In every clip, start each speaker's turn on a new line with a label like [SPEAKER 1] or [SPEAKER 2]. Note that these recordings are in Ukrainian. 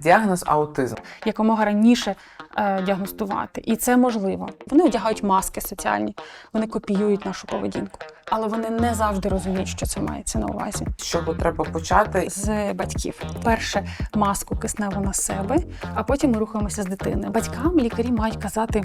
[SPEAKER 1] Діагноз аутизм.
[SPEAKER 2] якомога раніше е, діагностувати. І це можливо. Вони одягають маски соціальні, вони копіюють нашу поведінку, але вони не завжди розуміють, що це мається на увазі.
[SPEAKER 1] Чого треба почати?
[SPEAKER 2] З батьків перше маску кисневу на себе, а потім ми рухаємося з дитини. Батькам лікарі мають казати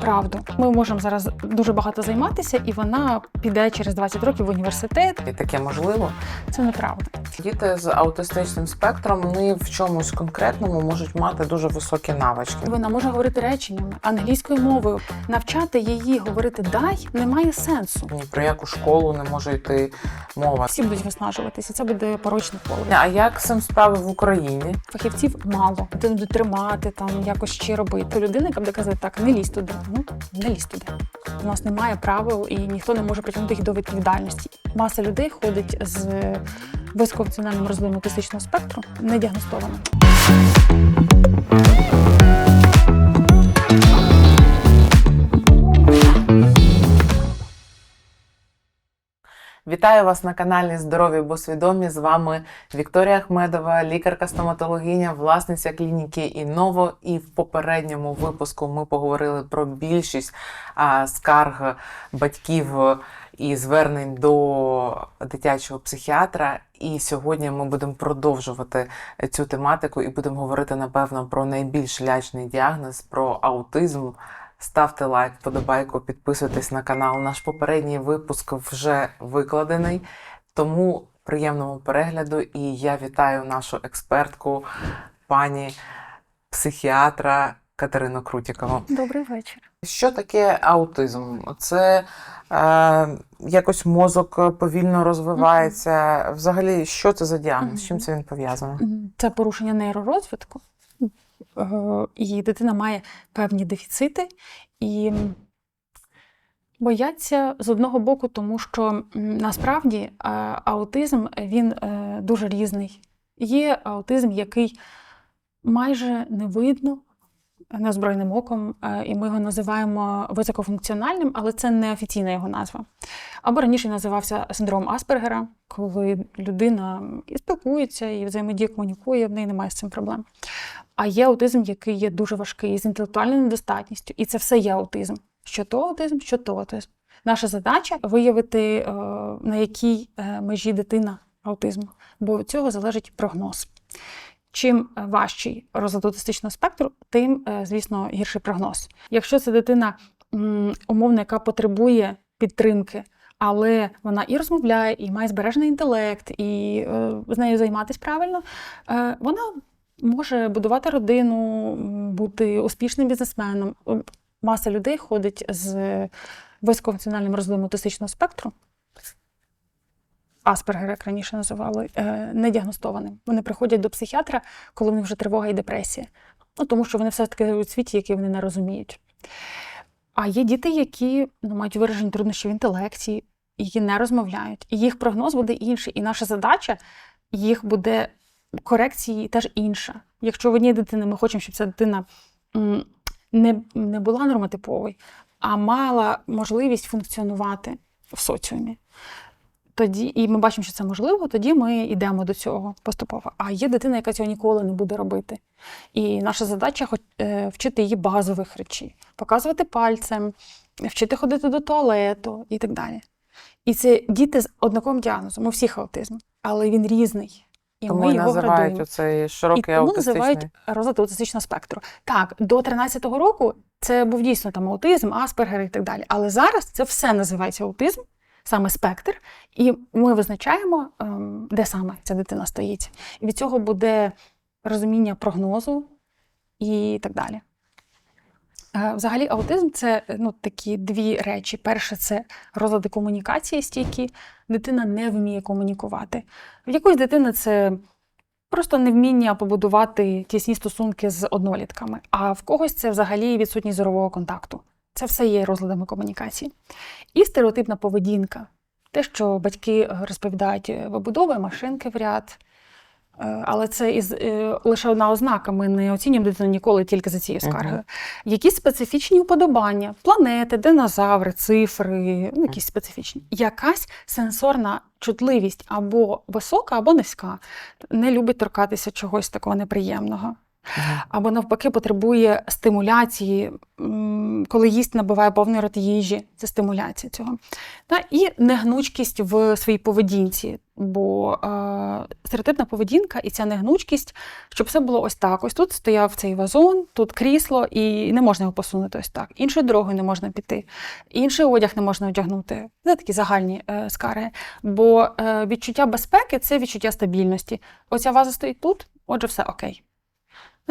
[SPEAKER 2] правду. Ми можемо зараз дуже багато займатися, і вона піде через 20 років в університет.
[SPEAKER 1] І таке можливо.
[SPEAKER 2] Це неправда.
[SPEAKER 1] Діти з аутистичним спектром вони в чомусь конкретному можуть мати дуже високі навички.
[SPEAKER 2] Вона може говорити реченнями англійською мовою. Навчати її говорити дай немає сенсу.
[SPEAKER 1] Ні про яку школу не може йти мова.
[SPEAKER 2] Всі будуть виснажуватися. Це буде порочне поле.
[SPEAKER 1] А як цим справи в Україні?
[SPEAKER 2] Фахівців мало. Ти буде тримати там якось ще робити. Людина, яка буде казати, так не лізь туди. Ну не лізь туди. У нас немає правил і ніхто не може притягнути їх до відповідальності. Маса людей ходить з високофункціональним розладом аутистичного спектру, не діагностовано.
[SPEAKER 1] Вітаю вас на каналі Здорові бо свідомі. З вами Вікторія Ахмедова, лікарка-стоматологиня, власниця клініки Іново. І в попередньому випуску ми поговорили про більшість а, скарг батьків і звернень до дитячого психіатра. І сьогодні ми будемо продовжувати цю тематику і будемо говорити напевно про найбільш лячний діагноз, про аутизм. Ставте лайк, подобайку, підписуйтесь на канал. Наш попередній випуск вже викладений, тому приємного перегляду. І я вітаю нашу експертку, пані психіатра Катерину Крутікову.
[SPEAKER 2] Добрий вечір.
[SPEAKER 1] Що таке аутизм? Це е, якось мозок повільно розвивається. Взагалі, що це за діагноз? З чим це він пов'язаний?
[SPEAKER 2] Це порушення нейророзвитку, і дитина має певні дефіцити і бояться з одного боку, тому що насправді е, аутизм він е, дуже різний. Є аутизм, який майже не видно неозброєним оком, е, і ми його називаємо високофункціональним, але це не офіційна його назва. Або раніше називався синдром Аспергера, коли людина і спілкується, і взаємодіє, комунікує, в неї немає з цим проблем. А є аутизм, який є дуже важкий, з інтелектуальною недостатністю. І це все є аутизм. Що то аутизм, що то аутизм. Наша задача виявити, е, на якій е, межі дитина аутизму, бо від цього залежить прогноз. Чим е, важчий розлад аутистичного спектру, тим, звісно, гірший прогноз. Якщо це дитина м, умовно, яка потребує підтримки, але вона і розмовляє, і має збережений інтелект, і з нею займатися правильно, вона може будувати родину, бути успішним бізнесменом. Е, Маса людей ходить з високофункціональним розладом аутистичного спектру. Аспергер, як раніше називали, е, недіагностованим. Вони приходять до психіатра, коли в них вже тривога і депресія. Ну, тому що вони все таки у світі, який вони не розуміють. А є діти, які ну, мають виражені труднощі в інтелекті, які не розмовляють. І їх прогноз буде інший. І наша задача їх буде корекції теж інша. Якщо в одній дитини ми хочемо, щоб ця дитина не, не була нормотиповою, а мала можливість функціонувати в соціумі. Тоді, і ми бачимо, що це можливо, тоді ми йдемо до цього поступово. А є дитина, яка цього ніколи не буде робити. І наша задача е, вчити її базових речей, показувати пальцем, вчити ходити до туалету і так далі. І це діти з однаковим діагнозом, у всіх аутизм, але він різний. І
[SPEAKER 1] Тому
[SPEAKER 2] ми
[SPEAKER 1] і
[SPEAKER 2] його
[SPEAKER 1] називають
[SPEAKER 2] градуємо.
[SPEAKER 1] оцей
[SPEAKER 2] І
[SPEAKER 1] широкий
[SPEAKER 2] тому називають розлад аутистичного спектру. Так, до 13-го року це був дійсно там аутизм, аспергер і так далі. Але зараз це все називається аутизм, саме спектр, і ми визначаємо, ем, де саме ця дитина стоїть. І від цього буде розуміння прогнозу і так далі. Е, Взагалі, аутизм це ну, такі дві речі. Перше, це розлади комунікації стійкі. Дитина не вміє комунікувати. В якоїсь дитини це просто невміння побудувати тісні стосунки з однолітками, а в когось це взагалі відсутність зорового контакту. Це все є розладами комунікації. І стереотипна поведінка. Те, що батьки е, розповідають, е, вибудовує машинки в ряд, Е, Але це із, е, лише одна ознака. Ми не оцінюємо дитину ніколи тільки за цією скаргою. Якісь специфічні уподобання, планети, динозаври, цифри, ну, якісь специфічні. Якась сенсорна чутливість або висока, або низька. Не любить торкатися чогось такого неприємного або навпаки потребує стимуляції, коли їсть набиває повний рот їжі, це стимуляція цього. Та, і негнучкість в своїй поведінці. Бо е, стереотипна поведінка і ця негнучкість, щоб все було ось так. Ось тут стояв цей вазон, тут крісло, і не можна його посунути ось так. Іншою дорогою не можна піти, інший одяг не можна одягнути. Це такі загальні е, скарги. Бо е, відчуття безпеки це відчуття стабільності. Оця ваза стоїть тут, отже, все окей.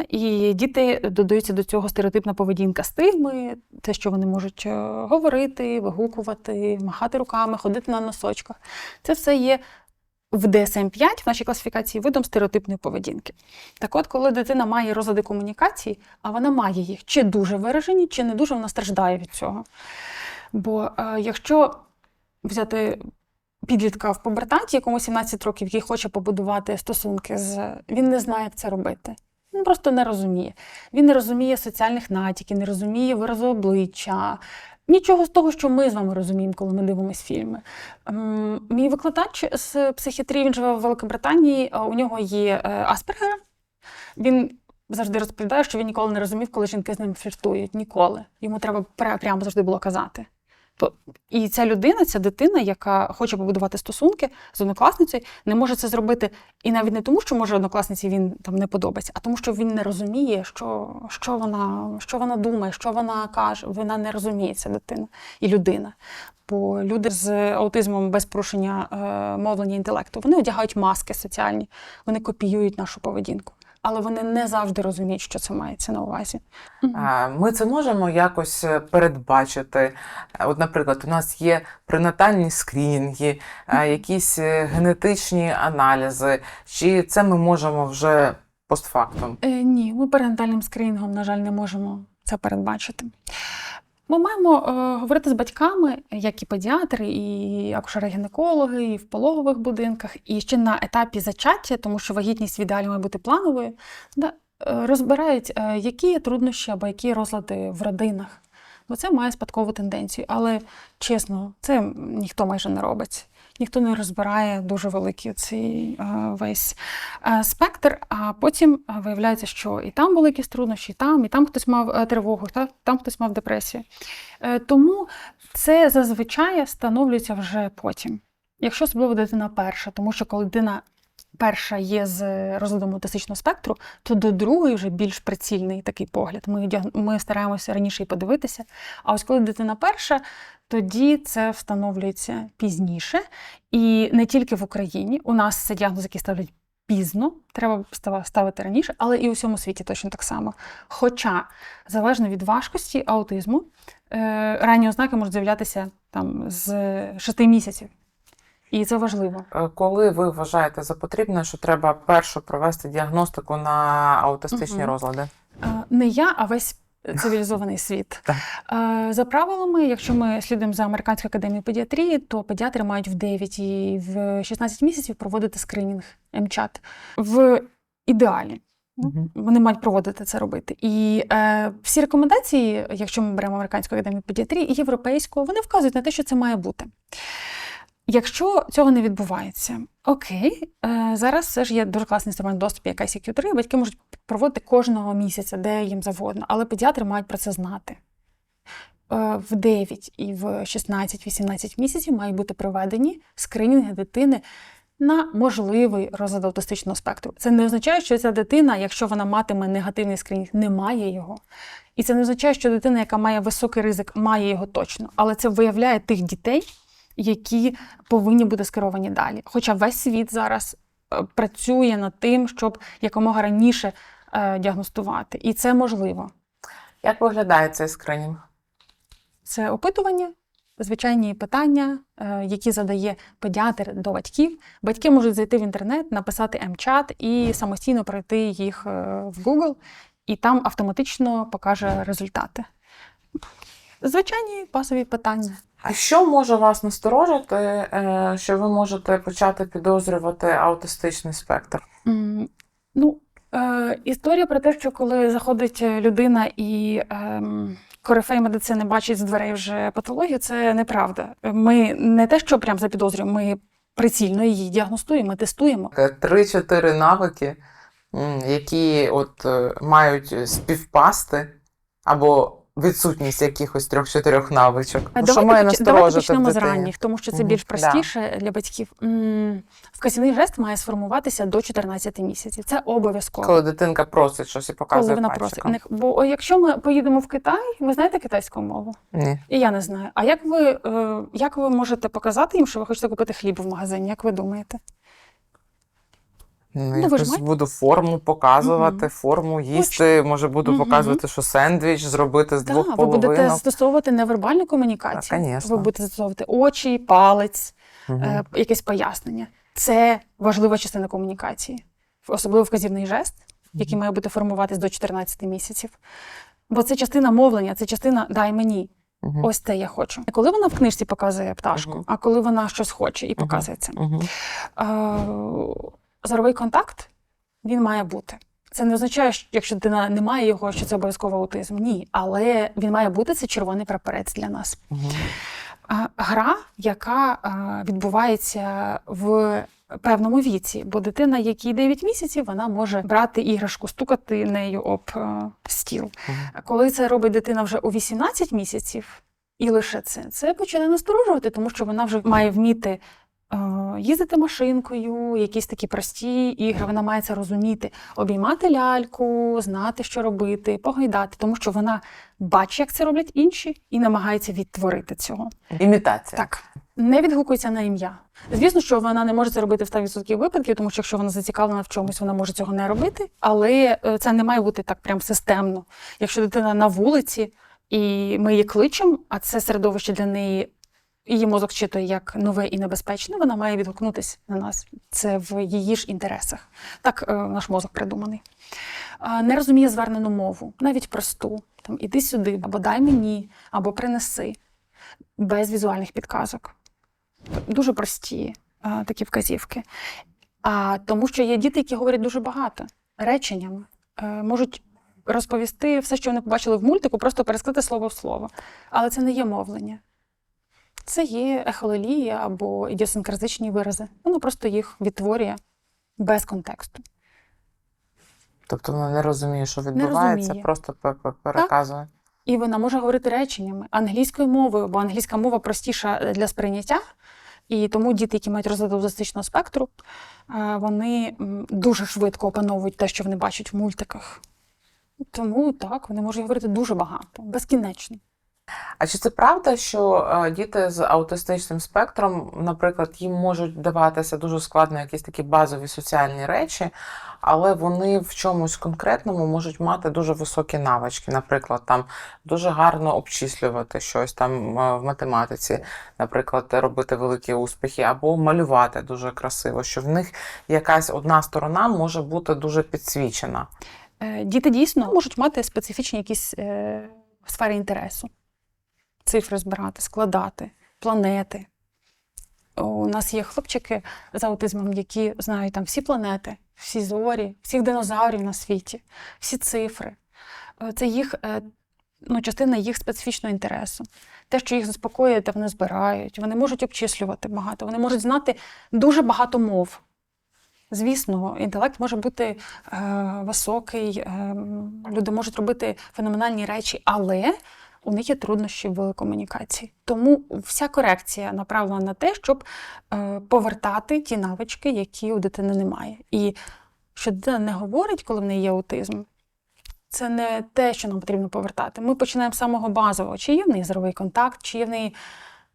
[SPEAKER 2] І діти додаються до цього стереотипна поведінка стигми, те, що вони можуть е, говорити, вигукувати, махати руками, ходити на носочках. Це все є в DSM-5, в нашій класифікації, видом стереотипної поведінки. Так от, коли дитина має розлади комунікації, а вона має їх чи дуже виражені, чи не дуже вона страждає від цього. Бо е, якщо взяти підлітка в пубертаті, якому 17 років, який хоче побудувати стосунки з він не знає, як це робити. Він просто не розуміє. Він не розуміє соціальних натяків, не розуміє виразу обличчя. Нічого з того, що ми з вами розуміємо, коли ми дивимося фільми. Ем, Мій викладач з психіатрії, він живе в Великобританії, у нього є е, Аспергера. Він завжди розповідає, що він ніколи не розумів, коли жінки з ним фліртують. Ніколи. Йому треба пря- прямо завжди було казати. І ця людина, ця дитина, яка хоче побудувати стосунки з однокласницею, не може це зробити. І навіть не тому, що може однокласниці він там не подобається, а тому, що він не розуміє, що, що, вона, що вона думає, що вона каже. Вона не розуміє ця дитина і людина. Бо люди з аутизмом без порушення е, мовлення інтелекту вони одягають маски соціальні, вони копіюють нашу поведінку. Але вони не завжди розуміють, що це мається на увазі.
[SPEAKER 1] Ми це можемо якось е, передбачити. Е, От, наприклад, у нас є пренатальні скринінги, е, якісь е, генетичні аналізи, чи це ми можемо вже постфактум?
[SPEAKER 2] Е, ні, ми перинатальним скринінгом, на жаль, не можемо це передбачити. Ми маємо е, говорити з батьками, як і педіатри, і акушери-гінекологи, і в пологових будинках, і ще на етапі зачаття, тому що вагітність в ідеалі має бути плановою, да, е, розбирають, е, які є труднощі або які розлади в родинах. Бо це має спадкову тенденцію. Але чесно, це ніхто майже не робить. Ніхто не розбирає дуже великий цей е, весь е, спектр, а потім е, виявляється, що і там були якісь труднощі, і там, і там хтось мав тривогу, та, там хтось мав депресію. Тому це зазвичай встановлюється вже потім. Якщо особливо дитина перша, тому що коли дитина перша є з розладом аутистичного спектру, то до другої вже більш прицільний такий погляд. Ми, ми стараємося раніше і подивитися. А ось коли дитина перша, тоді це встановлюється пізніше. І не тільки в Україні. У нас це діагноз, який ставлять пізно, треба ставити раніше, але і у всьому світі точно так само. Хоча, залежно від важкості аутизму, е, ранні ознаки можуть з'являтися там з 6 місяців. І це важливо.
[SPEAKER 1] Е, Коли ви вважаєте за потрібне, що треба першу провести діагностику на аутистичні
[SPEAKER 2] Мгм.
[SPEAKER 1] розлади?
[SPEAKER 2] Е, Не я, а весь цивілізований світ.
[SPEAKER 1] Так.
[SPEAKER 2] Е, За правилами, якщо ми слідуємо за Американською академією педіатрії, то педіатри мають в 9 і в 16 місяців проводити скринінг МЧАТ в ідеалі.
[SPEAKER 1] Мгм.
[SPEAKER 2] Вони мають проводити це робити. І е, всі рекомендації, якщо ми беремо Американську академію педіатрії і європейську, вони вказують на те, що це має бути. Якщо цього не відбувається, окей, е, зараз все ж є дуже класний інструмент в доступі, як ICQ3, батьки можуть проводити кожного місяця, де їм завгодно, але педіатри мають про це знати. Е, В 9 і в 16-18 місяців мають бути проведені скринінги дитини на можливий розлад аутистичного спектру. Це не означає, що ця дитина, якщо вона матиме негативний скринінг, не має його. І це не означає, що дитина, яка має високий ризик, має його точно. Але це виявляє тих дітей, які повинні бути скеровані далі. Хоча весь світ зараз е, працює над тим, щоб якомога раніше е, діагностувати. І це можливо.
[SPEAKER 1] Як виглядає цей скринінг?
[SPEAKER 2] Це опитування, звичайні питання, е, які задає педіатр до батьків. Батьки можуть зайти в інтернет, написати МЧАТ і самостійно пройти їх в Google, і там автоматично покаже результати. Звичайні базові питання.
[SPEAKER 1] А що може вас насторожити, е, що ви можете почати підозрювати аутистичний спектр?
[SPEAKER 2] М, Ну, е, історія про те, що коли заходить людина і ем, корифей медицини бачить з дверей вже патологію, це неправда. Ми не те, що прям запідозрюємо, ми прицільно її діагностуємо, тестуємо.
[SPEAKER 1] Е, Три-чотири навики, які от е, мають співпасти, або відсутність якихось трьох-чотирьох навичок. Ну, що
[SPEAKER 2] Давайте,
[SPEAKER 1] має
[SPEAKER 2] поч- давайте
[SPEAKER 1] насторожити в
[SPEAKER 2] з
[SPEAKER 1] дитині?
[SPEAKER 2] ранніх, тому що це
[SPEAKER 1] Мгм,
[SPEAKER 2] більш
[SPEAKER 1] да.
[SPEAKER 2] простіше для батьків. М, Вказівний жест має сформуватися до 14 місяців. Це обов'язково.
[SPEAKER 1] Коли дитинка просить щось і показує
[SPEAKER 2] Коли вона просить.
[SPEAKER 1] пальчиком.
[SPEAKER 2] У них- Бо якщо ми поїдемо в Китай, ви знаєте китайську мову?
[SPEAKER 1] Ні.
[SPEAKER 2] І я не знаю. А як ви, е, як ви можете показати їм, що ви хочете купити хліб в магазині? Як ви думаєте?
[SPEAKER 1] Ну,
[SPEAKER 2] ви
[SPEAKER 1] якось буду форму показувати,
[SPEAKER 2] Мгм.
[SPEAKER 1] форму їсти. Може, буду
[SPEAKER 2] Мгм.
[SPEAKER 1] показувати, що сендвіч зробити з двох
[SPEAKER 2] Так, ви будете
[SPEAKER 1] половинок.
[SPEAKER 2] застосовувати невербальну комунікацію.
[SPEAKER 1] Так,
[SPEAKER 2] ви будете застосовувати очі, палець,
[SPEAKER 1] Мгм.
[SPEAKER 2] е, якесь пояснення. Це важлива частина комунікації, особливо вказівний жест, який має бути формуватись до 14 місяців. Бо це частина мовлення, це частина дай мені.
[SPEAKER 1] Мгм.
[SPEAKER 2] Ось те я хочу. Не коли вона в книжці показує пташку,
[SPEAKER 1] Мгм.
[SPEAKER 2] а коли вона щось хоче і показує це.
[SPEAKER 1] Мгм.
[SPEAKER 2] Е, зоровий контакт він має бути. Це не означає, що якщо дитина не має його, що це обов'язково аутизм. Ні, але він має бути це червоний прапорець для нас. А, Гра, яка відбувається в певному віці, бо дитина, якій 9 місяців, вона може брати іграшку, стукати нею об е, стіл. А Коли це робить дитина вже у 18 місяців, і лише це, це почне насторожувати, тому що вона вже має вміти їздити машинкою, якісь такі прості ігри. Вона має це розуміти, обіймати ляльку, знати, що робити, погойдати, тому що вона бачить, як це роблять інші, і намагається відтворити цього.
[SPEAKER 1] Імітація.
[SPEAKER 2] Так, не відгукується на ім'я. Звісно, що вона не може це робити в 100% випадків, тому що якщо вона зацікавлена в чомусь, вона може цього не робити. Але е, це не має бути так прям системно. Якщо дитина на вулиці і ми її кличемо, а це середовище для неї. Її мозок читує як нове і небезпечне, вона має відгукнутися на нас. Це в її ж інтересах. Так е, наш мозок придуманий. Не розуміє звернену мову, навіть просту. Там іди сюди, або дай мені, або принеси без візуальних підказок. Дуже прості такі вказівки. А тому що є діти, які говорять дуже багато реченнями, е, можуть розповісти все, що вони побачили в мультику, просто пересказати слово в слово. Але це не є мовлення. Це є ехололія або ідіосинкразичні вирази. Воно просто їх відтворює без контексту.
[SPEAKER 1] Тобто вона не розуміє, що відбувається,
[SPEAKER 2] розуміє.
[SPEAKER 1] просто пе- пе- переказує.
[SPEAKER 2] І вона може говорити реченнями англійською мовою, бо англійська мова простіша для сприйняття. І тому діти, які мають розлад аутистичного спектру, е, вони дуже швидко опановують те, що вони бачать в мультиках. Тому так, вони можуть говорити дуже багато, безкінечно.
[SPEAKER 1] А чи це правда, що е, діти з аутистичним спектром, наприклад, їм можуть даватися дуже складно якісь такі базові соціальні речі, але вони в чомусь конкретному можуть мати дуже високі навички, наприклад, там дуже гарно обчислювати щось там е, в математиці, наприклад, робити великі успіхи, або малювати дуже красиво, що в них якась одна сторона може бути дуже підсвічена.
[SPEAKER 2] Е, Діти дійсно можуть мати специфічні якісь сфери інтересу. Цифри збирати, складати, планети. У нас є хлопчики з аутизмом, які знають там всі планети, всі зорі, всіх динозаврів на світі, всі цифри. Е, Це їх е, ну, частина їх специфічного інтересу. Те, що їх заспокоює, те вони збирають. Вони можуть обчислювати багато, вони можуть знати дуже багато мов. Звісно, інтелект може бути е, високий, е, люди можуть робити феноменальні речі, але у них є труднощі в комунікації. Тому вся корекція направлена на те, щоб е, повертати ті навички, які у дитини немає. І що дитина не говорить, коли в неї є аутизм, це не те, що нам потрібно повертати. Ми починаємо з самого базового: чи є в неї зровий контакт, чи є в неї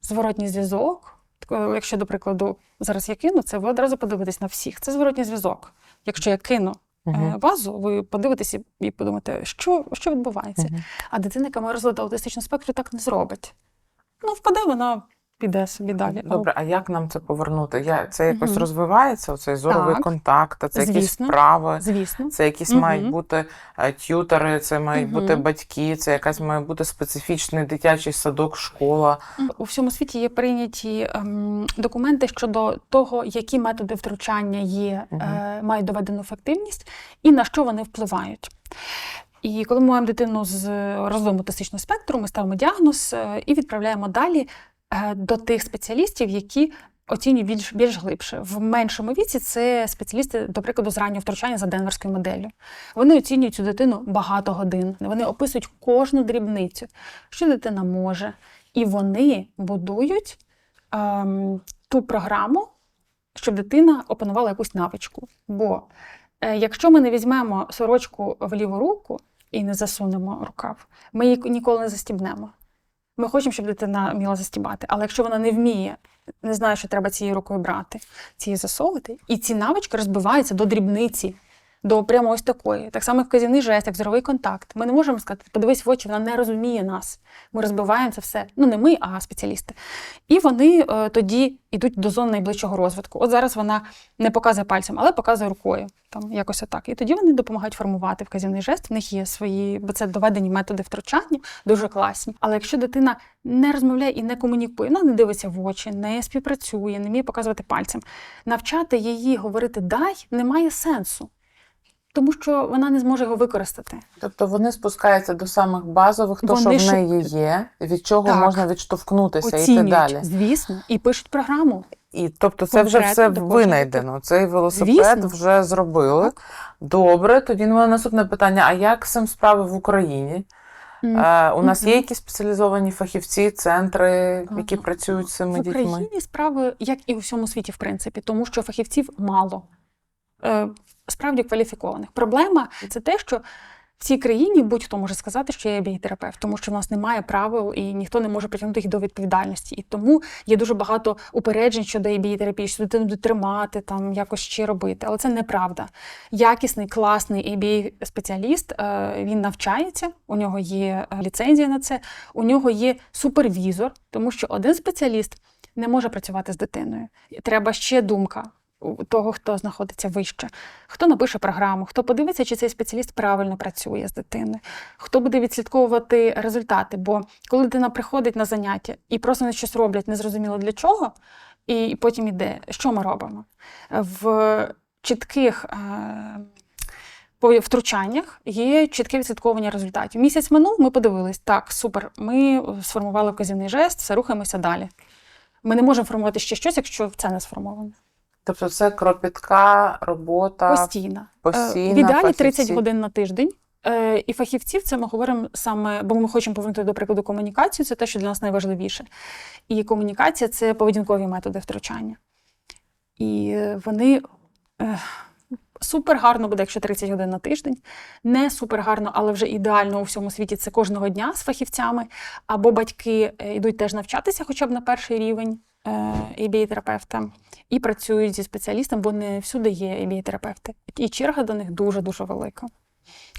[SPEAKER 2] зворотній зв'язок. Якщо, до прикладу, зараз я кину це, ви одразу подивитесь на всіх. Це зворотній зв'язок. Якщо я кину
[SPEAKER 1] Мгм.
[SPEAKER 2] вазу, ви подивитеся і подумаєте, що, що відбувається.
[SPEAKER 1] Мгм.
[SPEAKER 2] А дитина, яка має розлад аутистичного спектру, так не зробить. Ну, впаде вона піде собі далі.
[SPEAKER 1] Добре, а як нам це повернути? Я, це якось
[SPEAKER 2] Мгм.
[SPEAKER 1] розвивається, оцей зоровий
[SPEAKER 2] Так.
[SPEAKER 1] контакт, це якісь
[SPEAKER 2] Звісно.
[SPEAKER 1] вправи,
[SPEAKER 2] Звісно.
[SPEAKER 1] це якісь
[SPEAKER 2] Мгм.
[SPEAKER 1] мають бути е, т'ютери, це мають бути батьки, це якась має бути специфічний дитячий садок, школа.
[SPEAKER 2] У всьому світі є прийняті ем, документи щодо того, які методи втручання є,
[SPEAKER 1] Мгм.
[SPEAKER 2] е, мають доведену ефективність і на що вони впливають. І коли ми маємо дитину з розладом аутистичного спектру, ми ставимо діагноз е, і відправляємо далі до тих спеціалістів, які оцінюють більш, більш глибше. В меншому віці це спеціалісти, до прикладу, з раннього втручання за денверською моделлю. Вони оцінюють цю дитину багато годин. Вони описують кожну дрібницю, що дитина може. І вони будують ем, ту програму, щоб дитина опанувала якусь навичку. Бо е, якщо ми не візьмемо сорочку в ліву руку і не засунемо рукав, ми її ніколи не застібнемо. Ми хочемо, щоб дитина вміла застібати, але якщо вона не вміє, не знає, що треба цією рукою брати, цією засовувати, і ці навички розбиваються до дрібниці, до прямо ось такої. Так само, як вказівний жест, як зоровий контакт. Ми не можемо сказати, подивись в очі, вона не розуміє нас. Ми розбиваємо це все. Ну, не ми, а спеціалісти. І вони е, тоді йдуть до зони найближчого розвитку. От зараз вона не показує пальцем, але показує рукою. Там якось отак. І тоді вони допомагають формувати вказівний жест. В них є свої, бо це доведені методи втручання, дуже класні. Але якщо дитина не розмовляє і не комунікує, вона не дивиться в очі, не співпрацює, не вміє показувати пальцем, навчати її говорити дай немає сенсу. Тому що вона не зможе його використати.
[SPEAKER 1] Тобто вони спускаються до самих базових, то,
[SPEAKER 2] Вони
[SPEAKER 1] що в неї є, від чого
[SPEAKER 2] Так.
[SPEAKER 1] можна відштовхнутися і йти далі.
[SPEAKER 2] звісно, і пишуть програму.
[SPEAKER 1] І тобто це вже все винайдено. Цей велосипед
[SPEAKER 2] Звісно.
[SPEAKER 1] вже зробили.
[SPEAKER 2] Так.
[SPEAKER 1] Добре, тоді у наступне питання: а як цим справи в Україні? Е, у нас є якісь спеціалізовані фахівці, центри, які
[SPEAKER 2] Ага.
[SPEAKER 1] працюють з цими
[SPEAKER 2] в
[SPEAKER 1] дітьми?
[SPEAKER 2] Україні справи, як і у всьому світі, в принципі, тому що фахівців мало. Е, Справді кваліфікованих. Проблема це те, що в цій країні будь-хто може сказати, що я біотерапевт, тому що в нас немає правил і ніхто не може притягнути їх до відповідальності. І тому є дуже багато упереджень щодо біотерапії, що дитину будуть тримати, там якось ще робити. Але це неправда. Якісний, класний ABA спеціаліст е, він навчається, у нього є е, ліцензія на це, у нього є супервізор, тому що один спеціаліст не може працювати з дитиною. Треба ще думка того, хто знаходиться вище, хто напише програму, хто подивиться, чи цей спеціаліст правильно працює з дитиною, хто буде відслідковувати результати. Бо коли дитина приходить на заняття і просто не щось роблять, незрозуміло для чого, і потім іде, що ми робимо? В чітких. е, втручаннях є чітке відслідковування результатів. Місяць минув, ми подивились, так, супер, ми сформували вказівний жест, все рухаємося далі. Ми не можемо формувати ще щось, якщо це не сформовано.
[SPEAKER 1] Тобто це кропітка робота постійна,
[SPEAKER 2] Е, В ідеалі
[SPEAKER 1] фахівці.
[SPEAKER 2] 30 годин на тиждень. Е, І фахівців це ми говоримо саме, бо ми хочемо повернути до прикладу комунікацію, це те, що для нас найважливіше. І комунікація це поведінкові методи втручання. І вони е, супер гарно буде, якщо 30 годин на тиждень. Не супер гарно, але вже ідеально у всьому світі це кожного дня з фахівцями. Або батьки йдуть теж навчатися, хоча б на перший рівень ABA-терапевта, і працюють зі спеціалістом, бо не всюди є ABA-терапевти. І черга до них дуже-дуже велика.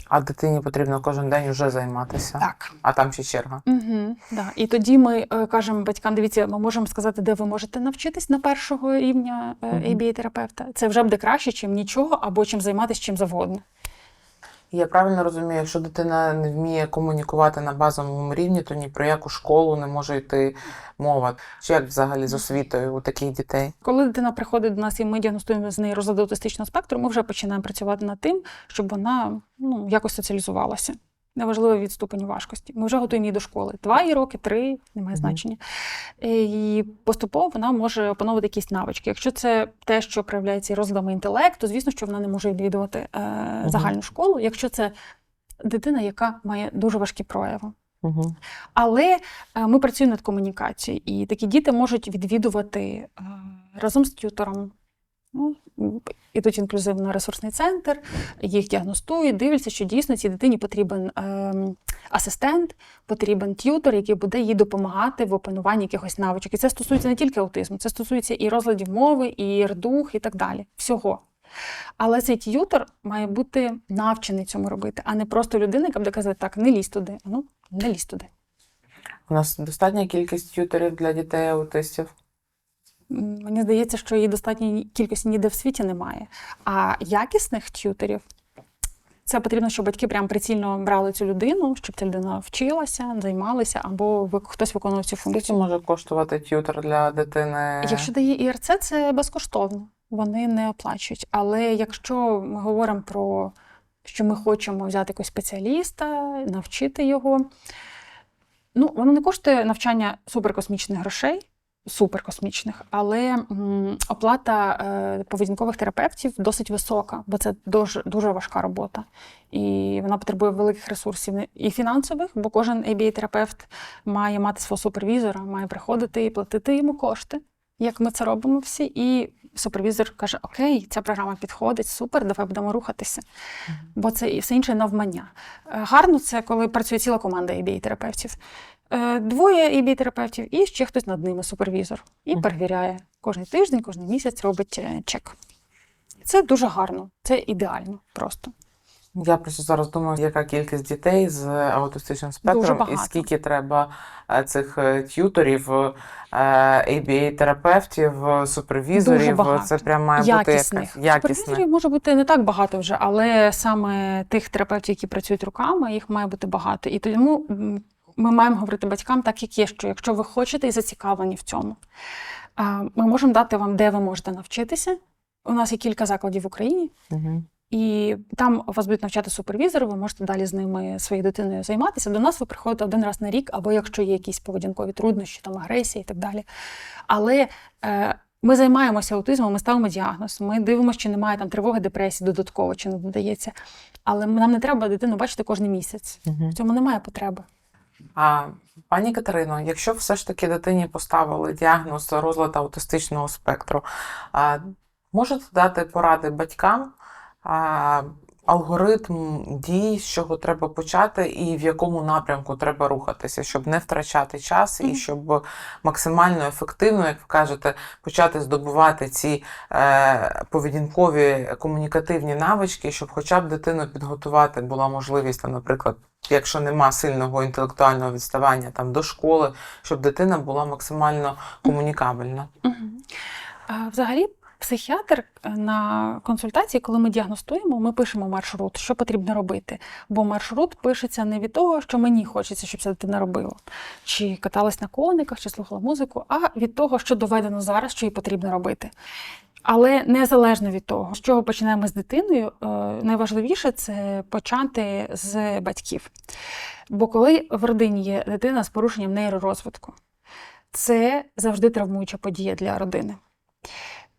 [SPEAKER 1] А дитині потрібно кожен день вже займатися.
[SPEAKER 2] Так.
[SPEAKER 1] А там ще черга.
[SPEAKER 2] Угу, да. І тоді ми е, кажемо батькам: дивіться, ми можемо сказати, де ви можете навчитись на першого рівня е,
[SPEAKER 1] Мгм.
[SPEAKER 2] ABA-терапевта. Це вже буде краще, чим нічого, або чим займатися чим завгодно.
[SPEAKER 1] Я правильно розумію, якщо дитина не вміє комунікувати на базовому рівні, то ні про яку школу не може йти мова. Чи як взагалі з освітою у таких дітей?
[SPEAKER 2] Коли дитина приходить до нас і ми діагностуємо з нею розлад аутистичного спектру, ми вже починаємо працювати над тим, щоб вона ну, якось соціалізувалася. Неважливо від ступеню важкості. Ми вже готуємо її до школи. Два її роки, три, немає
[SPEAKER 1] Мгм.
[SPEAKER 2] значення. Е, І поступово вона може опановувати якісь навички. Якщо це те, що проявляється розладами інтелекту, то звісно, що вона не може відвідувати е, загальну школу. Якщо це дитина, яка має дуже важкі прояви.
[SPEAKER 1] Угу.
[SPEAKER 2] Але е, ми працюємо над комунікацією, і такі діти можуть відвідувати е, разом з тютором. Ну, ідуть інклюзивно-ресурсний центр, їх діагностують, дивляться, що дійсно цій дитині потрібен ем, асистент, потрібен т'ютор, який буде їй допомагати в опануванні якихось навичок. І це стосується не тільки аутизму, це стосується і розладів мови, і рдух, і так далі. Всього. Але цей т'ютор має бути навчений цьому робити, а не просто людина, яка буде казати, так, не лізь туди. Ну, не лізь туди.
[SPEAKER 1] У нас достатня кількість тюторів для дітей аутистів.
[SPEAKER 2] М, Мені здається, що її достатньої кількості ніде в світі немає. А якісних т'ютерів це потрібно, щоб батьки прям прицільно брали цю людину, щоб ця людина вчилася, займалася, або хтось виконував цю
[SPEAKER 1] Скільки
[SPEAKER 2] функцію.
[SPEAKER 1] може коштувати тютор для дитини?
[SPEAKER 2] Якщо дає ІРЦ, це безкоштовно. Вони не оплачують. Але якщо ми говоримо про що ми хочемо взяти якогось спеціаліста, навчити його, ну воно не коштує навчання суперкосмічних грошей. Суперкосмічних, але оплата е, поведінкових терапевтів досить висока, бо це дуже, дуже важка робота. І вона потребує великих ресурсів і фінансових, бо кожен ABA-терапевт має мати свого супервізора, має приходити і платити йому кошти, як ми це робимо всі. І супервізор каже: Окей, ця програма підходить, супер, давай будемо рухатися. Бо це і все інше навмання. Е, Гарно це коли працює ціла команда ABA-терапевтів. Е, Двоє ABA-терапевтів і ще хтось над ними, супервізор, і
[SPEAKER 1] Мгм.
[SPEAKER 2] перевіряє кожен тиждень, кожен місяць робить е, чек. Це дуже гарно, це ідеально просто.
[SPEAKER 1] Я просто зараз думаю, яка кількість дітей з аутистичним спектром і скільки треба е, цих е, т'юторів, ABA-терапевтів, е, супервізорів. Це прям має бути
[SPEAKER 2] якісних. Супервізорів може бути не так багато вже, але саме тих терапевтів, які працюють руками, їх має бути багато. І тому ми маємо говорити батькам так, як є, що якщо ви хочете і зацікавлені в цьому, ми можемо дати вам, де ви можете навчитися. У нас є кілька закладів в Україні,
[SPEAKER 1] Мгм.
[SPEAKER 2] І там вас будуть навчати супервізори, ви можете далі з ними своєю дитиною займатися. До нас ви приходите один раз на рік, або якщо є якісь поведінкові труднощі, там агресія і так далі. Але е, ми займаємося аутизмом, ми ставимо діагноз, ми дивимося, чи немає там тривоги, депресії додатково, чи не додається. Але нам не треба дитину бачити кожен місяць.
[SPEAKER 1] Мгм.
[SPEAKER 2] В цьому немає потреби.
[SPEAKER 1] А пані Катерино, якщо все ж таки дитині поставили діагноз розлад аутистичного спектру, а, можете дати поради батькам, алгоритм дій, з чого треба почати, і в якому напрямку треба рухатися, щоб не втрачати час і щоб максимально ефективно, як ви кажете, почати здобувати ці е, поведінкові комунікативні навички, щоб хоча б дитину підготувати. Була можливість, там, наприклад, якщо нема сильного інтелектуального відставання там до школи, щоб дитина була максимально комунікабельна.
[SPEAKER 2] Взагалі, психіатр е, на консультації, коли ми діагностуємо, ми пишемо маршрут, що потрібно робити. Бо маршрут пишеться не від того, що мені хочеться, щоб ця дитина робила, чи каталась на кониках, чи слухала музику, а від того, що доведено зараз, що їй потрібно робити. Але незалежно від того, з чого починаємо з дитиною, е, найважливіше це почати з батьків. Бо коли в родині є дитина з порушенням нейророзвитку, це завжди травмуюча подія для родини.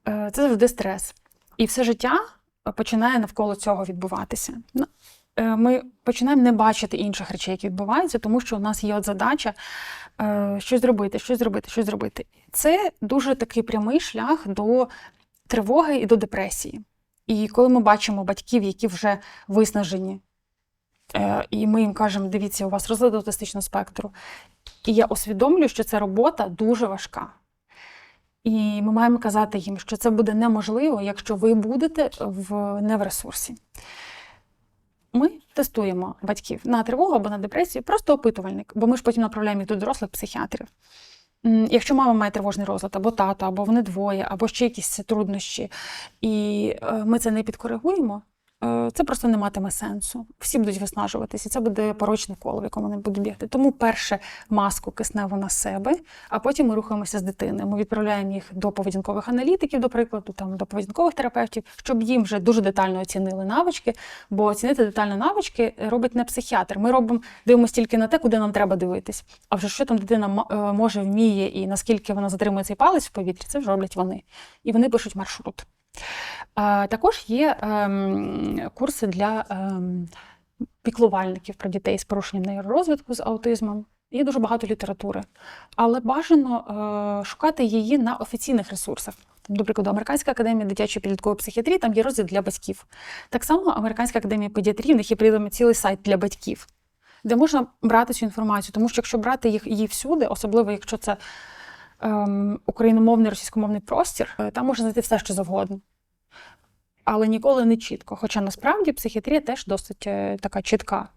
[SPEAKER 2] Е, Це завжди стрес. І все життя починає навколо цього відбуватися. Ну, е, Ми починаємо не бачити інших речей, які відбуваються, тому що у нас є от задача е, щось зробити, щось зробити, щось зробити. Це дуже такий прямий шлях до тривоги і до депресії. І коли ми бачимо батьків, які вже виснажені, е, і ми їм кажемо, дивіться, у вас розлад аутистичного спектру. І я усвідомлюю, що ця робота дуже важка. І ми маємо казати їм, що це буде неможливо, якщо ви будете в, не в ресурсі. Ми тестуємо батьків на тривогу або на депресію, просто опитувальник, бо ми ж потім направляємо їх до дорослих психіатрів. Якщо мама має тривожний розлад, або тато, або вони двоє, або ще якісь труднощі, і е, ми це не підкоригуємо, це просто не матиме сенсу. Всі будуть виснажуватися, це буде порочне коло, в якому вони будуть бігти. Тому перше маску кисневу на себе, а потім ми рухаємося з дитиною. Ми відправляємо їх до поведінкових аналітиків, до прикладу, там до поведінкових терапевтів, щоб їм вже дуже детально оцінили навички, бо оцінити детально навички робить не психіатр. Ми робимо дивимося тільки на те, куди нам треба дивитись. А вже що там дитина е, може, вміє і наскільки вона затримує цей палець в повітрі, це вже роблять вони. І вони пишуть маршрут. Також є ем, курси для ем, піклувальників про дітей з порушенням нейророзвитку з аутизмом. Є дуже багато літератури, але бажано е, шукати її на офіційних ресурсах. Прикладу, Американська академія дитячої підліткової психіатрії, там є розділ для батьків. Так само Американська академія педіатрії, в них є придуманий цілий сайт для батьків, де можна брати цю інформацію. Тому що якщо брати їх її всюди, особливо якщо це ем, україномовний російськомовний простір, е, там можна знайти все, що завгодно. Але ніколи не чітко. Хоча насправді психіатрія теж досить е, така чітка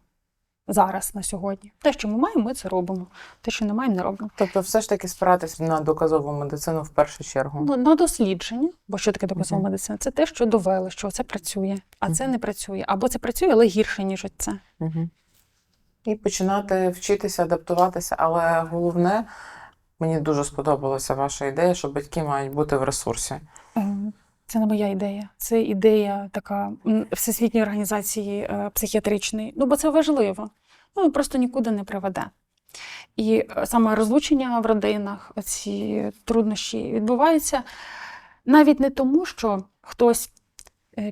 [SPEAKER 2] зараз на сьогодні. Те, що ми маємо, ми це робимо. Те, що не маємо, не робимо.
[SPEAKER 1] Тобто, все ж таки спиратись на доказову медицину в першу чергу.
[SPEAKER 2] Ну, на дослідження, бо що таке доказова
[SPEAKER 1] Мгм.
[SPEAKER 2] медицина? Це те, що довели, що це працює, а це не працює. Або це працює, але гірше, ніж це.
[SPEAKER 1] Угу. І починати вчитися, адаптуватися. Але головне, мені дуже сподобалася ваша ідея, що батьки мають бути в ресурсі.
[SPEAKER 2] Е, Це не моя ідея. Це ідея така Всесвітньої організації е, психіатричної. Ну, бо це важливо. Ну, просто нікуди не приведе. І е, саме розлучення в родинах, ці труднощі відбуваються навіть не тому, що хтось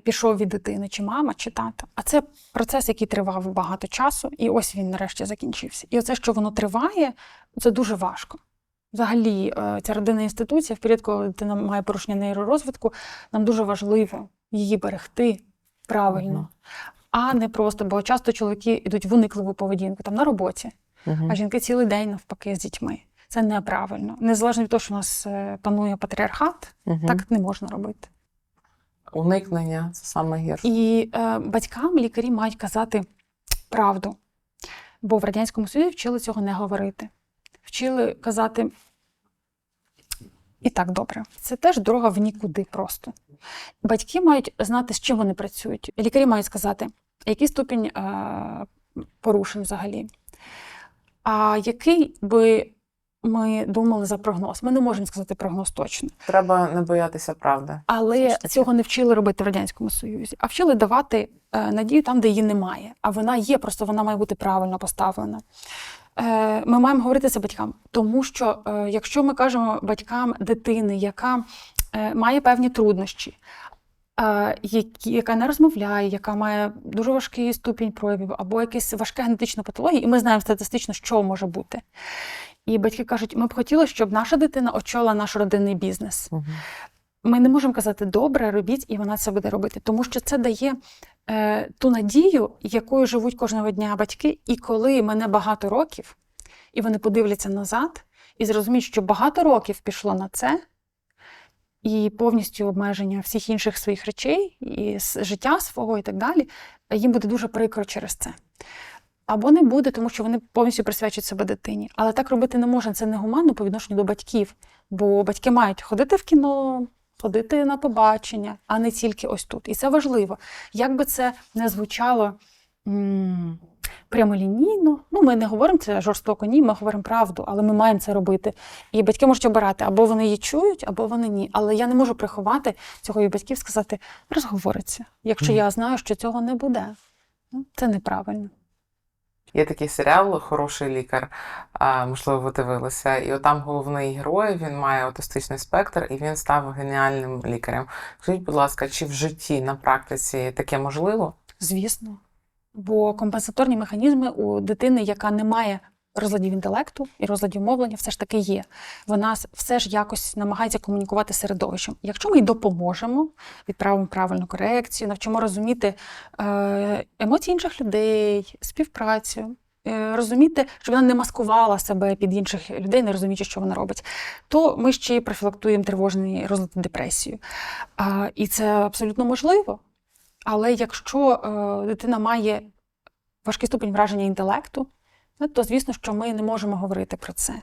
[SPEAKER 2] пішов від дитини, чи мама, чи тата, а це процес, який тривав багато часу, і ось він нарешті закінчився. І оце, що воно триває, це дуже важко. Взагалі, е, ця родинна інституція, в період, коли дитина має порушення нейророзвитку, нам дуже важливо її берегти правильно, а не просто, бо часто чоловіки йдуть в уникливу поведінку там на роботі, а жінки цілий день навпаки з дітьми. Це неправильно. Незалежно від того, що у нас е, панує патріархат, так не можна робити.
[SPEAKER 1] Уникнення це саме гірше.
[SPEAKER 2] І е, батькам лікарі мають казати правду. Бо в Радянському Союзі вчили цього не говорити. Вчили казати і так добре. Це теж дорога в нікуди просто. Батьки мають знати, з чим вони працюють. Лікарі мають сказати, який ступінь е, порушень взагалі. А який би ми думали за прогноз? Ми не можемо сказати прогноз точно.
[SPEAKER 1] Треба не боятися правди.
[SPEAKER 2] Але цього не вчили робити в радянському союзі, а вчили давати е, надію там, де її немає. А вона є, просто вона має бути правильно поставлена. Е, ми маємо говорити це батькам, тому що е, якщо ми кажемо батькам дитини, яка е, має певні труднощі, яка не розмовляє, яка має дуже важкий ступінь проявів або якесь важке генетична патологія, і ми знаємо статистично, що може бути. І батьки кажуть, ми б хотіли, щоб наша дитина очола наш родинний бізнес.
[SPEAKER 1] Угу.
[SPEAKER 2] Ми не можемо казати добре, робіть, і вона це буде робити, тому що це дає е, ту надію, якою живуть кожного дня батьки. І коли мене багато років, і вони подивляться назад і зрозуміють, що багато років пішло на це, і повністю обмеження всіх інших своїх речей, і життя свого, і так далі, їм буде дуже прикро через це. Або не буде, тому що вони повністю присвячують себе дитині. Але так робити не можна. Це негуманно по відношенню до батьків. Бо батьки мають ходити в кіно, ходити на побачення, а не тільки ось тут. І це важливо. Як би це не звучало м, прямолінійно, ну ми не говоримо це жорстоко, ні, ми говоримо правду, але ми маємо це робити. І батьки можуть обирати, або вони її чують, або вони ні. Але я не можу приховати цього від батьків, сказати, розговориться, якщо я знаю, що цього не буде. Ну, Це неправильно.
[SPEAKER 1] Є такий серіал Хороший лікар, можливо, ви дивилися. І отам головний герой він має аутистичний спектр і він став геніальним лікарем. Скажіть, будь ласка, чи в житті на практиці таке можливо?
[SPEAKER 2] Звісно. Бо компенсаторні механізми у дитини, яка не має розладів інтелекту і розладів мовлення, все ж таки є. Вона все ж якось намагається комунікувати середовищем. Якщо ми їй допоможемо, відправимо правильну корекцію, навчимо розуміти е, емоції інших людей, співпрацю. е, Розуміти, щоб вона не маскувала себе під інших людей, не розуміючи, що вона робить, то ми ще й профілактуємо тривожний розлад депресію. А, і це абсолютно можливо. Але якщо е, дитина має важкий ступінь враження інтелекту, то звісно, що ми не можемо говорити про це.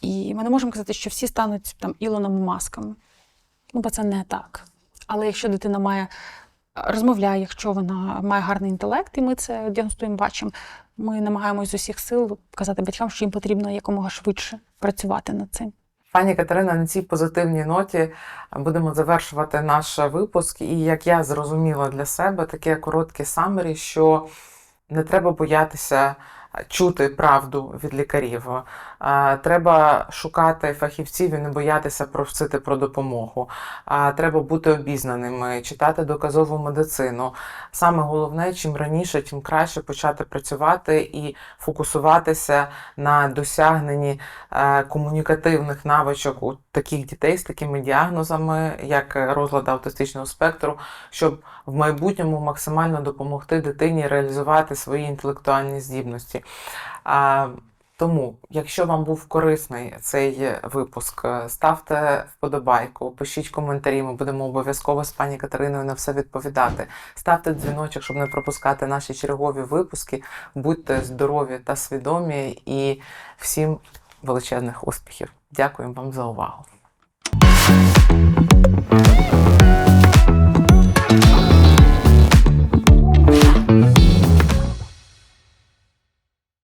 [SPEAKER 2] І ми не можемо казати, що всі стануть там Ілоном масками. Ну, бо це не так. Але якщо дитина має розмовляє, якщо вона має гарний інтелект, і ми це діагностуємо, бачимо, ми намагаємось з усіх сил казати батькам, що їм потрібно якомога швидше працювати над цим.
[SPEAKER 1] Пані Катерина, на цій позитивній ноті будемо завершувати наш випуск. І як я зрозуміла для себе, таке коротке самері, що не треба боятися чути правду від лікарів. Треба шукати фахівців і не боятися просити про допомогу. Треба бути обізнаними, читати доказову медицину. Саме головне, чим раніше, тим краще почати працювати і фокусуватися на досягненні е, комунікативних навичок у таких дітей з такими діагнозами, як розлад аутистичного спектру, щоб в майбутньому максимально допомогти дитині реалізувати свої інтелектуальні здібності. Тому, якщо вам був корисний цей випуск, е, ставте вподобайку, пишіть коментарі. Ми будемо обов'язково з пані Катериною на все відповідати. Ставте дзвіночок, щоб не пропускати наші чергові випуски. Будьте здорові та свідомі і всім величезних успіхів. Дякуємо вам за увагу.